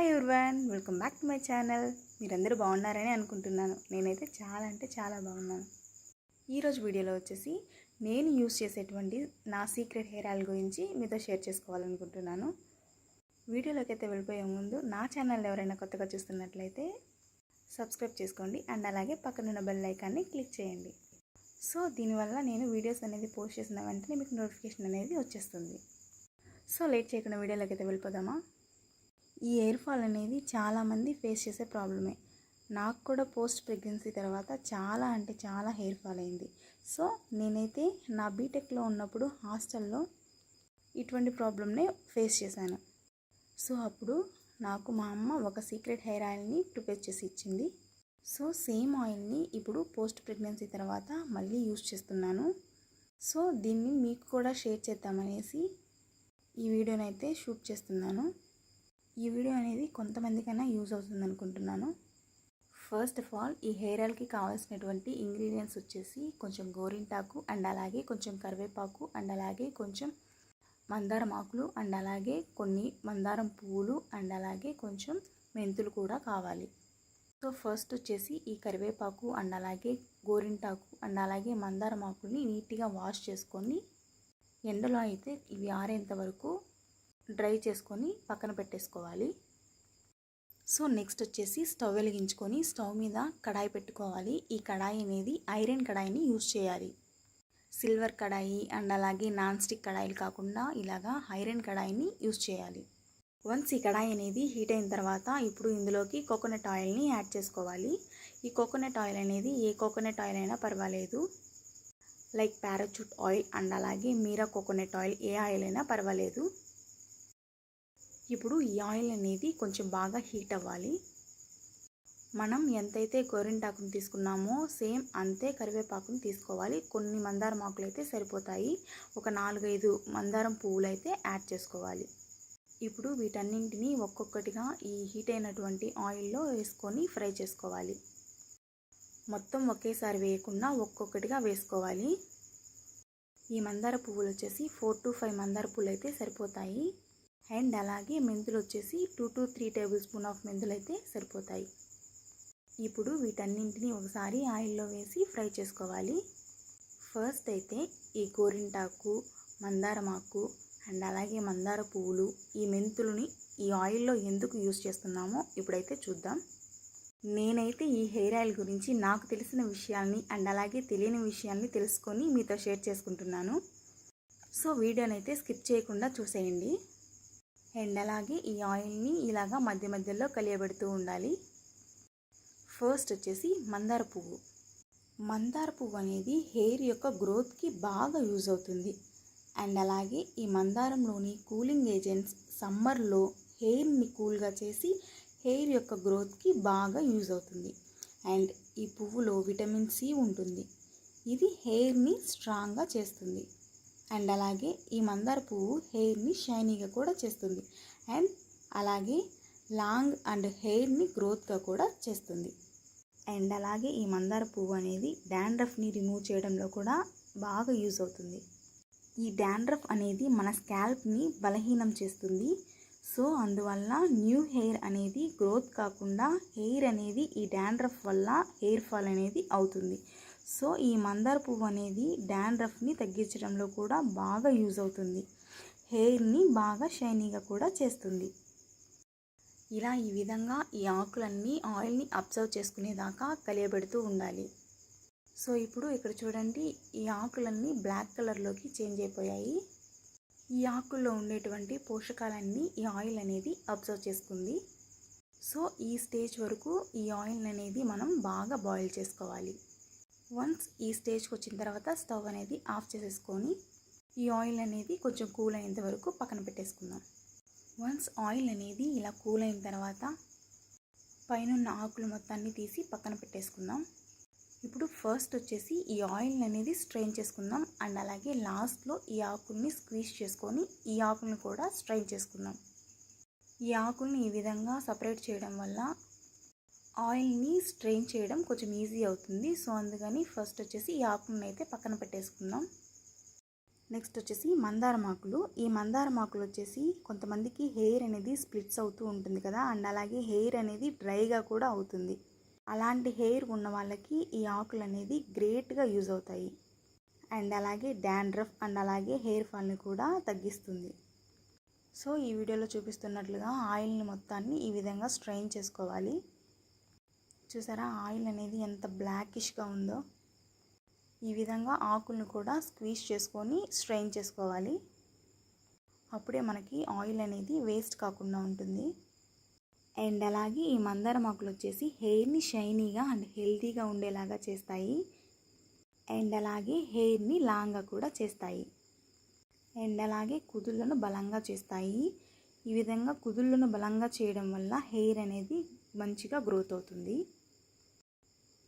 Hi everyone welcome back to my channel. మీరందరూ బాగున్నారని అనుకుంటున్నాను. నేనైతే చాలా అంటే చాలా బాగున్నాను. ఈరోజు వీడియోలో వచ్చేసి నేను యూస్ చేసేటువంటి నా సీక్రెట్ హెయిర్ ఆయిల్ గురించి మీతో షేర్ చేసుకోవాలనుకుంటున్నాను. వీడియోలోకి అయితే వెళ్ళిపోయే ముందు నా ఛానల్ ఎవరైనా కొత్తగా చూస్తున్నట్లయితే సబ్స్క్రైబ్ చేసుకోండి. అండ్ అలాగే పక్కనున్న బెల్ ఐకాన్ని క్లిక్ చేయండి. సో దీనివల్ల నేను వీడియోస్ అనేది పోస్ట్ చేసిన వెంటనే మీకు నోటిఫికేషన్ అనేది వచ్చేస్తుంది. సో లేట్ చేయకుండా వీడియోలోకి అయితే వెళ్ళిపోదామా? ఈ ఎయిర్ ఫాల్ అనేది చాలామంది ఫేస్ చేసే ప్రాబ్లమే. నాకు కూడా పోస్ట్ ప్రెగ్నెన్సీ తర్వాత చాలా అంటే చాలా హెయిర్ ఫాల్ అయింది. సో నేనైతే నా బీటెక్లో ఉన్నప్పుడు హాస్టల్లో ఇటువంటి ప్రాబ్లమ్నే ఫేస్ చేశాను. సో అప్పుడు నాకు మా అమ్మ ఒక సీక్రెట్ హెయిర్ ఆయిల్ని ప్రిపేర్ చేసి ఇచ్చింది. సో సేమ్ ఆయిల్ని ఇప్పుడు పోస్ట్ ప్రెగ్నెన్సీ తర్వాత మళ్ళీ యూజ్ చేస్తున్నాను. సో దీన్ని మీకు కూడా షేర్ చేద్దామనేసి ఈ వీడియోని అయితే షూట్ చేస్తున్నాను. ఈ వీడియో అనేది కొంతమందికైనా యూజ్ అవుతుంది అనుకుంటున్నాను. ఫస్ట్ ఆఫ్ ఆల్ ఈ హెయిర్ ఆయిల్కి కావాల్సినటువంటి ఇంగ్రీడియంట్స్ వచ్చేసి కొంచెం గోరింటాకు అండ్ అలాగే కొంచెం కరివేపాకు అండ్ అలాగే కొంచెం మందారం ఆకులు అండ్ అలాగే కొన్ని మందారం పువ్వులు అండ్ అలాగే కొంచెం మెంతులు కూడా కావాలి. సో ఫస్ట్ వచ్చేసి ఈ కరివేపాకు అండ్ అలాగే గోరింటాకు అండ్ అలాగే మందారం ఆకుల్ని నీట్గా వాష్ చేసుకొని ఎండలో అయితే ఇవి ఆరేంత వరకు డ్రై చేసుకొని పక్కన పెట్టేసుకోవాలి. సో నెక్స్ట్ వచ్చేసి స్టవ్ వెలిగించుకొని స్టవ్ మీద కడాయి పెట్టుకోవాలి. ఈ కడాయి అనేది ఐరన్ కడాయిని యూజ్ చేయాలి. సిల్వర్ కడాయి అండ్ అలాగే నాన్ స్టిక్ కడాయిలు కాకుండా ఇలాగా ఐరన్ కడాయిని యూజ్ చేయాలి. వన్స్ ఈ కడాయి అనేది హీట్ అయిన తర్వాత ఇప్పుడు ఇందులోకి కోకోనట్ ఆయిల్ని యాడ్ చేసుకోవాలి. ఈ కోకోనట్ ఆయిల్ అనేది ఏ కోకోనట్ ఆయిల్ అయినా పర్వాలేదు. లైక్ పారాచూట్ ఆయిల్ అండ్ అలాగే మీరా కోకోనట్ ఆయిల్ ఏ ఆయిల్ అయినా పర్వాలేదు. ఇప్పుడు ఈ ఆయిల్ అనేది కొంచెం బాగా హీట్ అవ్వాలి. మనం ఎంతైతే గొరింటాకును తీసుకున్నామో సేమ్ అంతే కరివేపాకుని తీసుకోవాలి. కొన్ని మందారం ఆకులు అయితే సరిపోతాయి. ఒక నాలుగైదు మందారం పువ్వులు అయితే యాడ్ చేసుకోవాలి. ఇప్పుడు వీటన్నింటినీ ఒక్కొక్కటిగా ఈ హీట్ అయినటువంటి ఆయిల్లో వేసుకొని ఫ్రై చేసుకోవాలి. మొత్తం ఒకేసారి వేయకుండా ఒక్కొక్కటిగా వేసుకోవాలి. ఈ మందార పువ్వులు వచ్చేసి ఫోర్ టు ఫైవ్ మందార పువ్వులు అయితే సరిపోతాయి. అండ్ అలాగే మెంతులు వచ్చేసి two to three tablespoon of మెంతులు అయితే సరిపోతాయి. ఇప్పుడు వీటన్నింటినీ ఒకసారి ఆయిల్లో వేసి ఫ్రై చేసుకోవాలి. ఫస్ట్ అయితే ఈ గోరింటాకు మందారమాకు అండ్ అలాగే మందార పువ్వులు ఈ మెంతులని ఈ ఆయిల్లో ఎందుకు యూస్ చేస్తున్నామో ఇప్పుడైతే చూద్దాం. నేనైతే ఈ హెయిర్ ఆయిల్ గురించి నాకు తెలిసిన విషయాల్ని అండ్ అలాగే తెలియని విషయాల్ని తెలుసుకొని మీతో షేర్ చేసుకుంటున్నాను. సో వీడియోనైతే స్కిప్ చేయకుండా చూసేయండి. అండ్ అలాగే ఈ ఆయిల్ని ఇలాగా మధ్య మధ్యలో కలియబెడుతూ ఉండాలి. ఫస్ట్ వచ్చేసి మందార పువ్వు. మందార పువ్వు అనేది హెయిర్ యొక్క గ్రోత్కి బాగా యూజ్ అవుతుంది. అండ్ అలాగే ఈ మందారంలోని కూలింగ్ ఏజెంట్స్ సమ్మర్లో హెయిర్ని కూల్గా చేసి హెయిర్ యొక్క గ్రోత్కి బాగా యూజ్ అవుతుంది. అండ్ ఈ పువ్వులో విటమిన్ సి ఉంటుంది. ఇది హెయిర్ని స్ట్రాంగ్గా చేస్తుంది. అండ్ అలాగే ఈ మందార పువ్వు హెయిర్ని షైనీగా కూడా చేస్తుంది. అండ్ అలాగే లాంగ్ అండ్ హెయిర్ని గ్రోత్గా కూడా చేస్తుంది. అండ్ అలాగే ఈ మందార పువ్వు అనేది డాండ్రఫ్ని రిమూవ్ చేయడంలో కూడా బాగా యూజ్ అవుతుంది. ఈ డాండ్రఫ్ అనేది మన స్కాల్ప్ని బలహీనం చేస్తుంది. సో అందువల్ల న్యూ హెయిర్ అనేది గ్రోత్ కాకుండా హెయిర్ అనేది ఈ డాండ్రఫ్ వల్ల హెయిర్ ఫాల్ అనేది అవుతుంది. సో ఈ మందార పువ్వు అనేది డాండ్రఫ్ని తగ్గించడంలో కూడా బాగా యూజ్ అవుతుంది. హెయిర్ని బాగా షైనీగా కూడా చేస్తుంది. ఇలా ఈ విధంగా ఈ ఆకులన్నీ ఆయిల్ని అబ్జర్వ్ చేసుకునేదాకా కలియబెడుతూ ఉండాలి. సో ఇప్పుడు ఇక్కడ చూడండి ఈ ఆకులన్నీ బ్లాక్ కలర్లోకి చేంజ్ అయిపోయాయి. ఈ ఆకుల్లో ఉండేటువంటి పోషకాలన్నీ ఈ ఆయిల్ అనేది అబ్జర్వ్ చేసుకుంది. సో ఈ స్టేజ్ వరకు ఈ ఆయిల్ అనేది మనం బాగా బాయిల్ చేసుకోవాలి. వన్స్ ఈ స్టేజ్కి వచ్చిన తర్వాత స్టవ్ అనేది ఆఫ్ చేసేసుకొని ఈ ఆయిల్ అనేది కొంచెం కూల్ అయ్యేంత వరకు పక్కన పెట్టేసుకుందాం. వన్స్ ఆయిల్ అనేది ఇలా కూల్ అయిన తర్వాత పైన ఆకులు మొత్తాన్ని తీసి పక్కన పెట్టేసుకుందాం. ఇప్పుడు ఫస్ట్ వచ్చేసి ఈ ఆయిల్ అనేది స్ట్రెయిన్ చేసుకుందాం అండ్ అలాగే లాస్ట్లో ఈ ఆకుల్ని స్క్వీజ్ చేసుకొని ఈ ఆకుల్ని కూడా స్ట్రెయిన్ చేసుకుందాం. ఈ ఆకుల్ని ఈ విధంగా సపరేట్ చేయడం వల్ల ఆయిల్ని స్ట్రెయిన్ చేయడం కొంచెం ఈజీ అవుతుంది. సో అందుకని ఫస్ట్ వచ్చేసి ఈ ఆకులను అయితే పక్కన పెట్టేసుకుందాం. నెక్స్ట్ వచ్చేసి మందారమాకులు ఈ మందారమాకులు వచ్చేసి కొంతమందికి హెయిర్ అనేది స్ప్లిట్స్ అవుతూ ఉంటుంది కదా అండ్ అలాగే హెయిర్ అనేది డ్రైగా కూడా అవుతుంది. అలాంటి హెయిర్ ఉన్న వాళ్ళకి ఈ ఆకులు అనేది గ్రేట్గా యూజ్ అవుతాయి. అండ్ అలాగే డాండ్రఫ్ అండ్ అలాగే హెయిర్ ఫాల్ని కూడా తగ్గిస్తుంది. సో ఈ వీడియోలో చూపిస్తున్నట్లుగా ఆయిల్ని మొత్తాన్ని ఈ విధంగా స్ట్రెయిన్ చేసుకోవాలి. చూసారా? ఆయిల్ అనేది ఎంత బ్లాకిష్గా ఉందో. ఈ విధంగా ఆకులను కూడా స్క్వీజ్ చేసుకొని స్ట్రెయిన్ చేసుకోవాలి. అప్పుడే మనకి ఆయిల్ అనేది వేస్ట్ కాకుండా ఉంటుంది. అండ్ అలాగే ఈ మందారం ఆకులు వచ్చేసి హెయిర్ని షైనీగా అండ్ హెల్తీగా ఉండేలాగా చేస్తాయి. అండ్ అలాగే హెయిర్ని లాంగ్గా కూడా చేస్తాయి. అండ్ అలాగే కుదుళ్ళను బలంగా చేస్తాయి. ఈ విధంగా కుదుళ్ళను బలంగా చేయడం వల్ల హెయిర్ అనేది మంచిగా గ్రోత్ అవుతుంది.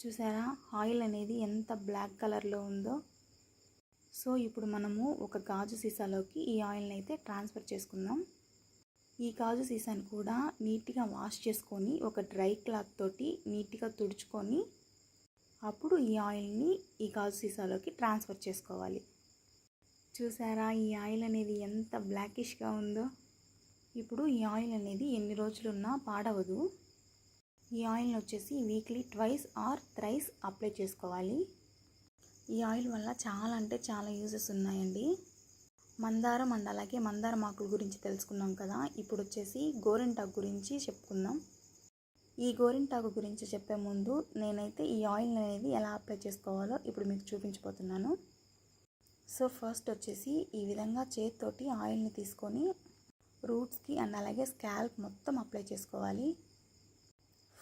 చూసారా? ఆయిల్ అనేది ఎంత బ్లాక్ కలర్లో ఉందో. సో ఇప్పుడు మనము ఒక గాజు సీసాలోకి ఈ ఆయిల్ని అయితే ట్రాన్స్ఫర్ చేసుకుందాం. ఈ గాజు సీసాని కూడా నీట్గా వాష్ చేసుకొని ఒక డ్రై క్లాత్ తోటి నీట్గా తుడుచుకొని అప్పుడు ఈ ఆయిల్ని ఈ గాజు సీసాలోకి ట్రాన్స్ఫర్ చేసుకోవాలి. చూసారా? ఈ ఆయిల్ అనేది ఎంత బ్లాకిష్గా ఉందో. ఇప్పుడు ఈ ఆయిల్ అనేది ఎన్ని రోజులున్నా పాడవదు. ఈ ఆయిల్ని వచ్చేసి weekly twice or thrice apply చేసుకోవాలి. ఈ ఆయిల్ వల్ల చాలా అంటే చాలా యూజెస్ ఉన్నాయండి. మందారం అండ్ అలాగే మందారం ఆకుల గురించి తెలుసుకున్నాం కదా. ఇప్పుడు వచ్చేసి గోరింటాకు గురించి చెప్పుకుందాం. ఈ గోరింటాకు గురించి చెప్పే ముందు నేనైతే ఈ ఆయిల్ అనేది ఎలా అప్లై చేసుకోవాలో ఇప్పుడు మీకు చూపించబోతున్నాను. సో ఫస్ట్ వచ్చేసి ఈ విధంగా చేతితోటి ఆయిల్ని తీసుకొని రూట్స్కి అండ్ అలాగే స్కాల్ప్ మొత్తం అప్లై చేసుకోవాలి.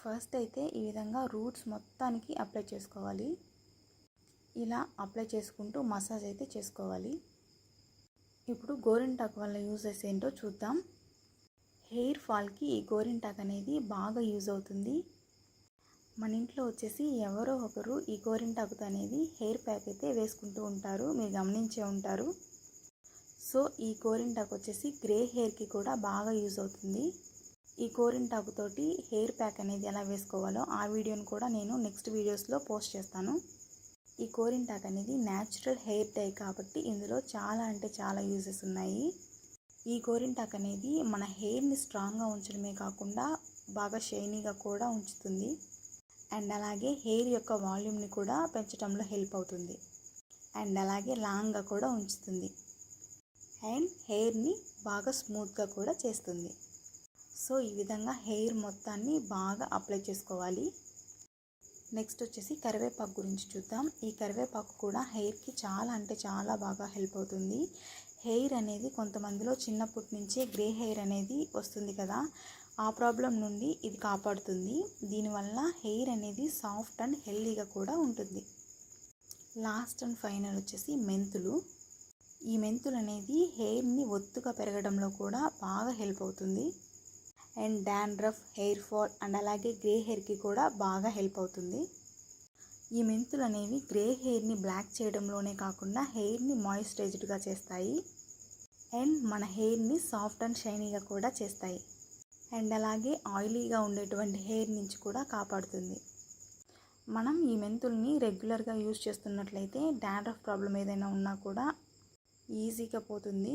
ఫస్ట్ అయితే ఈ విధంగా రూట్స్ మొత్తానికి అప్లై చేసుకోవాలి. ఇలా అప్లై చేసుకుంటూ మసాజ్ అయితే చేసుకోవాలి. ఇప్పుడు గోరింటాకు వల్ల యూజెస్ ఏంటో చూద్దాం. హెయిర్ ఫాల్కి ఈ గోరింటాక్ అనేది బాగా యూజ్ అవుతుంది. మన ఇంట్లో వచ్చేసి ఎవరో ఒకరు ఈ గోరింటాకుతో అనేది హెయిర్ ప్యాక్ అయితే వేసుకుంటూ ఉంటారు. మీరు గమనించే ఉంటారు. సో ఈ గోరింటాకు వచ్చేసి గ్రే హెయిర్కి కూడా బాగా యూజ్ అవుతుంది. ఈ గోరింటాకుతోటి హెయిర్ ప్యాక్ అనేది ఎలా వేసుకోవాలో ఆ వీడియోని కూడా నేను నెక్స్ట్ వీడియోస్లో పోస్ట్ చేస్తాను. ఈ గోరింటాక్ అనేది న్యాచురల్ హెయిర్ డై కాబట్టి ఇందులో చాలా అంటే చాలా యూజెస్ ఉన్నాయి. ఈ గోరింటాక్ అనేది మన హెయిర్ని స్ట్రాంగ్గా ఉంచడమే కాకుండా బాగా షైనీగా కూడా ఉంచుతుంది. అండ్ అలాగే హెయిర్ యొక్క వాల్యూమ్ని కూడా పెంచడంలో హెల్ప్ అవుతుంది. అండ్ అలాగే లాంగ్గా కూడా ఉంచుతుంది. అండ్ హెయిర్ని బాగా స్మూత్గా కూడా చేస్తుంది. సో ఈ విధంగా హెయిర్ మొత్తాన్ని బాగా అప్లై చేసుకోవాలి. నెక్స్ట్ వచ్చేసి కరివేపాకు గురించి చూద్దాం. ఈ కరివేపాకు కూడా హెయిర్కి చాలా అంటే చాలా బాగా హెల్ప్ అవుతుంది. హెయిర్ అనేది కొంతమందిలో చిన్నప్పటి నుంచే గ్రే హెయిర్ అనేది వస్తుంది కదా ఆ ప్రాబ్లం నుండి ఇది కాపాడుతుంది. దీనివల్ల హెయిర్ అనేది సాఫ్ట్ అండ్ హెల్దీగా కూడా ఉంటుంది. లాస్ట్ అండ్ ఫైనల్ వచ్చేసి మెంతులు. ఈ మెంతులు అనేది హెయిర్ని ఒత్తుగా పెరగడంలో కూడా బాగా హెల్ప్ అవుతుంది. And dandruff hair fall and అలాగే గ్రే హెయిర్కి కూడా బాగా హెల్ప్ అవుతుంది. ఈ మెంతులు అనేవి గ్రే హెయిర్ని బ్లాక్ చేయడంలోనే కాకుండా హెయిర్ని మాయిశ్చరైజ్డ్గా చేస్తాయి. అండ్ మన హెయిర్ని సాఫ్ట్ అండ్ షైనీగా కూడా చేస్తాయి. అండ్ అలాగే ఆయిలీగా ఉండేటువంటి హెయిర్ నుంచి కూడా కాపాడుతుంది. మనం ఈ మెంతుల్ని రెగ్యులర్గా యూజ్ చేస్తున్నట్లయితే డాండ్రఫ్ ప్రాబ్లం ఏదైనా ఉన్నా కూడా ఈజీగా పోతుంది.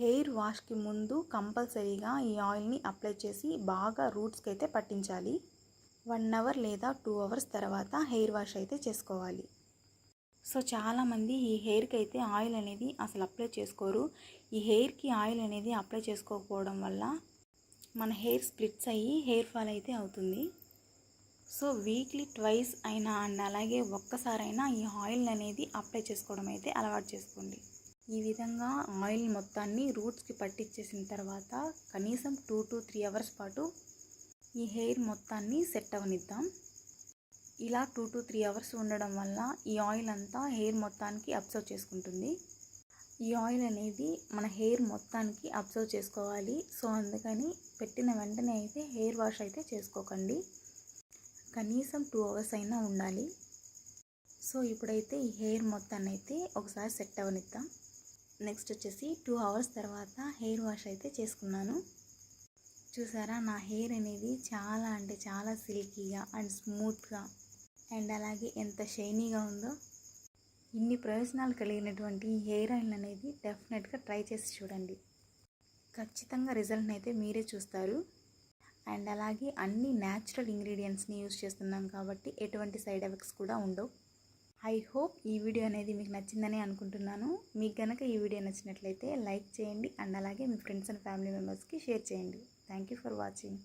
హెయిర్ వాష్కి ముందు కంపల్సరీగా ఈ ఆయిల్ని అప్లై చేసి బాగా రూట్స్కి అయితే పట్టించాలి. వన్ అవర్ లేదా టూ అవర్స్ తర్వాత హెయిర్ వాష్ అయితే చేసుకోవాలి. సో చాలామంది ఈ హెయిర్కి అయితే ఆయిల్ అనేది అసలు అప్లై చేసుకోరు. ఈ హెయిర్కి ఆయిల్ అనేది అప్లై చేసుకోకపోవడం వల్ల మన హెయిర్ స్ప్లిట్స్ అయ్యి హెయిర్ ఫాల్ అయితే అవుతుంది. సో వీక్లీ ట్వైస్ అయినా అండ్ అలాగే ఒక్కసారైనా ఈ ఆయిల్ అనేది అప్లై చేసుకోవడం అయితే అలవాటు చేసుకోండి. ఈ విధంగా ఆయిల్ మొత్తాన్ని రూట్స్కి పట్టించేసిన తర్వాత కనీసం టూ టు త్రీ అవర్స్ పాటు ఈ హెయిర్ మొత్తాన్ని సెట్ అవనిద్దాం. ఇలా టూ టు త్రీ అవర్స్ ఉండడం వల్ల ఈ ఆయిల్ అంతా హెయిర్ మొత్తానికి అబ్జర్వ్ చేసుకుంటుంది. ఈ ఆయిల్ అనేది మన హెయిర్ మొత్తానికి అబ్జర్వ్ చేసుకోవాలి. సో అందుకని పెట్టిన వెంటనే అయితే హెయిర్ వాష్ అయితే చేసుకోకండి. కనీసం టూ అవర్స్ అయినా ఉండాలి. సో ఇప్పుడైతే ఈ హెయిర్ మొత్తాన్ని అయితే ఒకసారి సెట్ అవనిద్దాం. నెక్స్ట్ వచ్చేసి టూ అవర్స్ తర్వాత హెయిర్ వాష్ అయితే చేసుకున్నాను. చూసారా నా హెయిర్ అనేది చాలా అంటే చాలా సిల్కీగా అండ్ స్మూత్గా అండ్ అలాగే ఎంత షైనీగా ఉందో. ఇన్ని ప్రయోజనాలు కలిగినటువంటి హెయిర్ ఆయిల్ అనేది డెఫినెట్గా ట్రై చేసి చూడండి. ఖచ్చితంగా రిజల్ట్ని అయితే మీరే చూస్తారు. అండ్ అలాగే అన్ని న్యాచురల్ ఇంగ్రీడియంట్స్ని యూస్ చేస్తున్నాం కాబట్టి ఎటువంటి సైడ్ ఎఫెక్ట్స్ కూడా ఉండవు. ఐ హోప్ ఈ వీడియో అనేది మీకు నచ్చిందని అనుకుంటున్నాను. మీకు కనుక ఈ వీడియో నచ్చినట్లయితే లైక్ చేయండి. అండ్ అలాగే మీ ఫ్రెండ్స్ అండ్ ఫ్యామిలీ మెంబర్స్కి షేర్ చేయండి. Thank you for watching.